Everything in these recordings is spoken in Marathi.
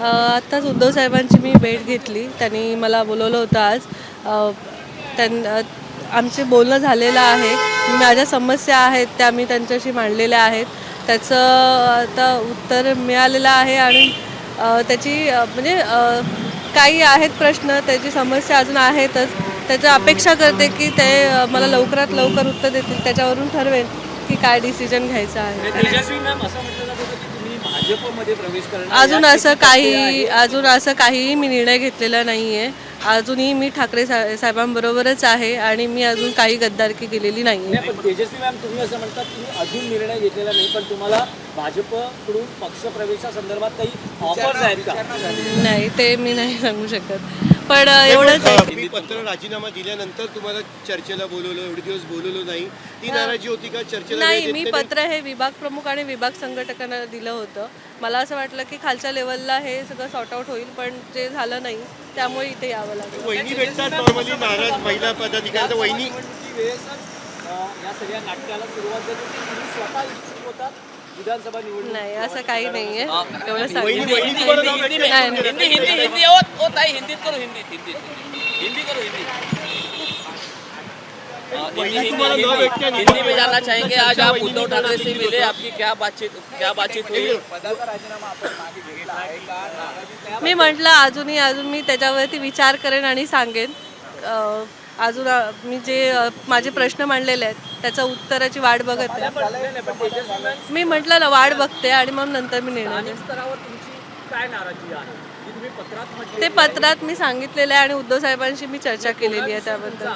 आत्ताच उद्धव साहेबांची मी भेट घेतली. त्यांनी मला बोलवलं होतं आज. त्यां आमचे बोलणं झालेलं आहे. माझ्या समस्या आहेत त्या मी त्यांच्याशी मांडलेल्या आहेत. त्याचं आता उत्तर मिळालेलं आहे आणि त्याची म्हणजे काही आहेत प्रश्न त्याची समस्या अजून आहेतच. त्याच्या अपेक्षा करते की ते मला लवकरात लवकर उत्तर देतील. त्याच्यावरून ठरवेल की काय डिसिजन घ्यायचं आहे तेजस्वी मॅम असं म्हटलं जात होतं की तुम्ही भाजपमध्ये प्रवेश करणार अजून असं काही? अजून असं काहीही मी निर्णय घेतलेला नाही आहे अजूनही मी ठाकरे सा साहेबांबरोबरच आहे आणि मी अजून काही गद्दारकी केलेली नाही नाही पण तेजस्वी मॅम तुम्ही असं म्हणतात तुम्ही अजून निर्णय घेतलेला नाही पण तुम्हाला भाजपकडून पक्षप्रवेशासंदर्भात काही ऑफर्स आहेत का? नाही ते मी नाही सांगू शकत. पण एवढंच आहे तुम्ही पत्र राजीनामा दिल्यानंतर तुम्हाला चर्चेला बोलवलं एवढे दिवस बोलवलं नाही. ती नाराजी होती का चर्चेला वेळ नाही देत मी नाही? पत्र हे विभाग प्रमुख आणि विभाग संघटकांना दिलं होतं. मला असं वाटलं की खालच्या लेवलला हे सगळं सॉर्ट आउट होईल पण जे झालं नाही त्यामुळे इथे यावं लागलं. वहिनी भेटतात नॉर्मली नाराज महिला पदाधिकारी तर वहिनी. अं, या सगळ्या नाटकाला सुरुवात झाली होती. तुम्ही स्वतः इच्छुक होतात विधानसभा निवडणूक नाही असं काही नाहीये. एवढं सांगितलं. हिंदी हिंदी हिंदी ओ ओ ताई हिंदीत करो हिंदीत हिंदीत हिंदी हिंदी करो हिंदी. हिंदी में जानना चाहेंगे. आज आप उद्धव ठाकरे से मिले आपकी क्या बातचीत क्या बातचीत हुई? मी म्हटलं अजूनही अजून मी त्याच्यावरती विचार करेन आणि सांगेन. अजून मी जे माझे प्रश्न मांडलेले आहेत त्याच्या उत्तराची वाट बघत आहे. मी म्हटलं ना वाट बघते आणि मग नंतर मी निर्णय घेईन. स्तरावर तुमची काय नाराजी आहे? जी तुम्ही पत्रात म्हटली ते पत्रात मी सांगितलेलं आहे आणि उद्धव साहेबांशी मी चर्चा केलेली आहे त्याबद्दल.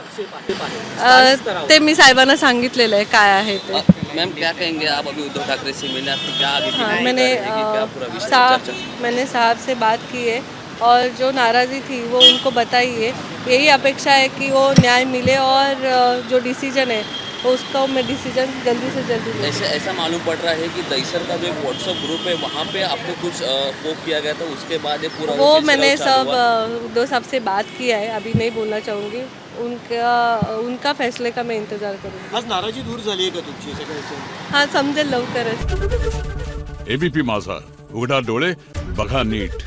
ते मी साहेबांना सांगितलेलं आहे काय आहे ते. मैम क्या कहेंगे आप? अभी उद्धव ठाकरे से मिले आपकी क्या आगे हाँ मैंने रहेगी? क्या पूरा अ, विषय साहब चर्चा? मैंने साहब से बात की है और जो नाराज़ी थी वो उनको बताई है। यही अपेक्षा है कि वो न्याय मिले और जो डिसीजन है उसका मैं डिसीज़न जल्दी से जल्दी ऐसे ऐसा मालूम पड़ रहा है कि दईसर का जो एक व्हाट्सएप ग्रुप है वहाँ पे आपको कुछ पोक किया गया था उसके बाद ये पूरा वो मैंने सब। अ, साहब से बात किया है अभी नहीं बोलना चाहूँगी। उनका उनका फैसले का मैं इंतज़ार करूँगी। आज नाराजी दूर झाली का तुमची हाँ? समझेल लवकरच एबीपी माझा उघडा डोळे बघा नीट।